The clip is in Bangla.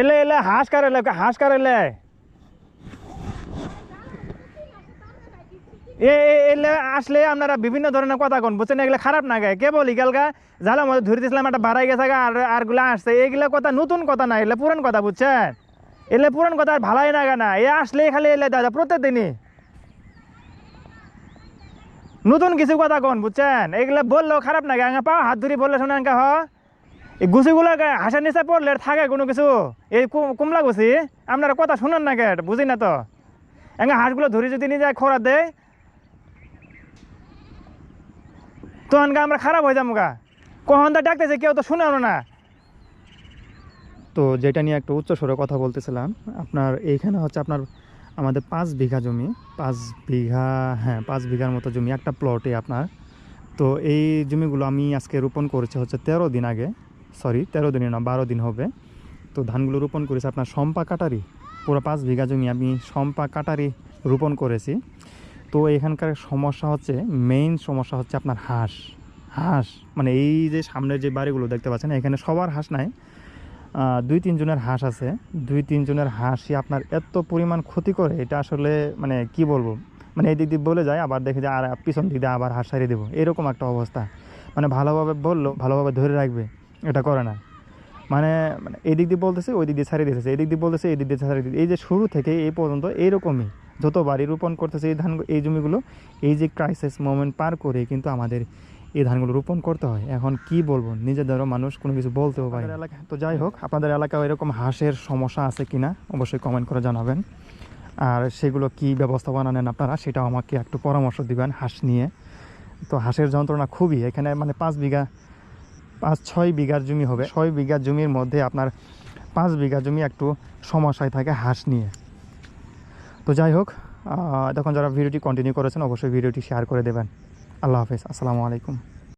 এলে এলে হাঁস কার এলে হাঁস এ এলে আসলে আপনারা বিভিন্ন ধরনের কথা কোন বুঝছেন? এগুলো খারাপ না গায়ে। কে বলি গেলগা? জ্বালা মধ্যে ধরে দিয়েছিলাম একটা বাড়াই গেছে গা, আর আরগুলা আসছে। এগুলা কথা নতুন কথা না এলে পুরান কথা বুঝছেন? এলে পুরান কথা আর ভালাই না না এ আসলে খালি এলে দাদা প্রত্যেক দিনই। নতুন কিছু কথা কোন বুঝছেন? এগুলা বললেও খারাপ না গায়ে পাও হাত ধরে বললে শোনেন হ। এই গুছিগুলো হাঁসের নিচে পড়লে থাকে কোনো কিছু? এই কুমলা গুছি? আপনারা কথা শুনেন না কে বুঝি না তো। এঙ্গা হাঁসগুলো ধরে যদি নিয়ে যায় খোরা দেয়, তো আনগা আমরা খারাপ হয়ে যাব গা কখন তা ডাকতেছে, কেউ তো শুনেও না। তো যেটা নিয়ে একটা উচ্চ স্বরে কথা বলতেছিলাম, আপনার এইখানে হচ্ছে আপনার আমাদের পাঁচ বিঘা জমি, পাঁচ বিঘা হ্যাঁ পাঁচ বিঘার মতো জমি, একটা প্লটে আপনার। তো এই জমিগুলো আমি আজকে রোপণ করেছি হচ্ছে তেরো দিন আগে। সরি, তেরো দিনে না, বারো দিন হবে। তো ধানগুলো রোপণ করেছি আপনার সম্পা কাটারি। পুরো পাঁচ বিঘা জমি আমি সম্পা কাটারি রোপণ করেছি। তো এখানকার সমস্যা হচ্ছে মেইন সমস্যা হচ্ছে আপনার হাঁস। হাঁস মানে এই যে সামনের যে বাড়িগুলো দেখতে পাচ্ছেন, এখানে সবার হাঁস নাই। দুই তিনজনের হাঁস আছে। দুই তিনজনের হাঁসই আপনার এত পরিমাণ ক্ষতি করে, এটা আসলে মানে কি বলব? মানে এই দিক দিয়ে বলে যায়, আবার দেখে যে, আর, পিছন দিক দিয়ে আবার হাঁস সারিয়ে দেবো। এরকম একটা অবস্থা। মানে ভালোভাবে বলল, ভালোভাবে ধরে রাখবে। এটা করে না। মানে মানে এই দিক দিয়ে বলতেছে, ওই দিক দিয়ে ছাড়িয়ে দিতেছে, এই দিক দিয়ে বলতেছে, এই দিক দিয়ে ছাড়িয়ে দিতেছে। এই যে শুরু থেকে এই পর্যন্ত এইরকমই যত বাড়ি রোপণ করতেছে এই ধান এই জমিগুলো, এই যে ক্রাইসিস মোমেন্ট পার করে কিন্তু আমাদের এই ধানগুলো রোপণ করতে হয়। এখন কি বলব? নিজেদেরও মানুষ কোনো কিছু বলতেও পারে এলাকা, তো যাই হোক, আপনাদের এলাকায় এরকম হাঁসের সমস্যা আছে কিনা অবশ্যই কমেন্ট করে জানাবেন। আর সেগুলো কি ব্যবস্থাপনা নেন আপনারা, সেটাও আমাকে একটু পরামর্শ দিবেন হাঁস নিয়ে। তো হাঁসের যন্ত্রণা খুবই, এখানে মানে পাঁচ বিঘা পাঁচ, ছয় বিঘার জমি হবে। ছয় বিঘা জমির মধ্যে আপনার পাঁচ বিঘা জমি একটু সমস্যায় থাকে হাঁস নিয়ে। তো যাই হোক তখন যারা ভিডিওটি কন্টিনিউ করেছেন, অবশ্যই ভিডিওটি শেয়ার করে দেবেন। আল্লাহ হাফিজ। আসসালামু আলাইকুম।